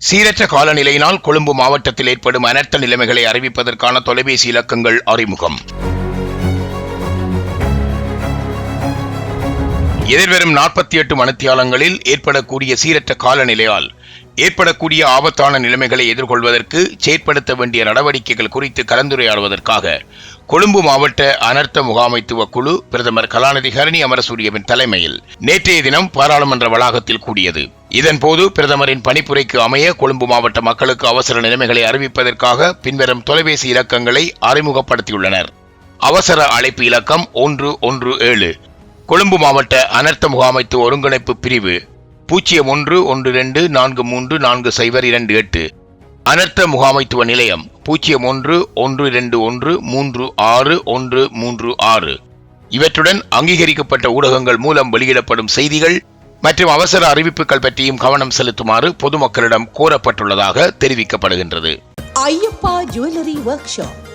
சீரற்ற காலநிலையினால் கொழும்பு மாவட்டத்தில் ஏற்படும் அனர்த்த நிலைமைகளை அறிவிப்பதற்கான தொலைபேசி இலக்கங்கள் அறிமுகம். எதிர்வரும் நாற்பத்தி எட்டு மணித்தியாலங்களில் ஏற்படக்கூடிய சீரற்ற காலநிலையால் ஏற்படக்கூடிய ஆபத்தான நிலைமைகளை எதிர்கொள்வதற்கு செயற்படுத்த வேண்டிய நடவடிக்கைகள் குறித்து கலந்துரையாடுவதற்காக கொழும்பு மாவட்ட அனர்த்த முகாமைத்துவ குழு பிரதமர் கலாநிதி ஹரணி அமரசூரியவின் தலைமையில் நேற்றைய தினம் பாராளுமன்ற வளாகத்தில் கூடியது. இதன்போது பிரதமரின் பணிப்புரைக்கு அமைய கொழும்பு மாவட்ட மக்களுக்கு அவசர நிலைமைகளை அறிவிப்பதற்காக பின்வரும் தொலைபேசி இலக்கங்களை அறிமுகப்படுத்தியுள்ளனர். அவசர அழைப்பு இலக்கம் ஒன்று ஒன்று ஏழு. கொழும்பு மாவட்ட அனர்த்த முகாமைத்துவ ஒருங்கிணைப்பு பிரிவு பூஜ்ஜியம் ஒன்று ஒன்று ரெண்டு நான்கு மூன்று நான்கு சைபர் இரண்டு எட்டு. அனர்த்த முகாமைத்துவ நிலையம். பூஜ்ஜியம் ஒன்று ஒன்று இரண்டு ஒன்று மூன்று ஆறு ஒன்று மூன்று ஆறு. இவற்றுடன் அங்கீகரிக்கப்பட்ட ஊடகங்கள் மூலம் வெளியிடப்படும் செய்திகள் மற்றும் அவசர அறிவிப்புகள் பற்றியும் கவனம் செலுத்துமாறு பொதுமக்களிடம் கோரப்பட்டுள்ளதாக தெரிவிக்கப்படுகின்றது. Ayyappa jewellery work shop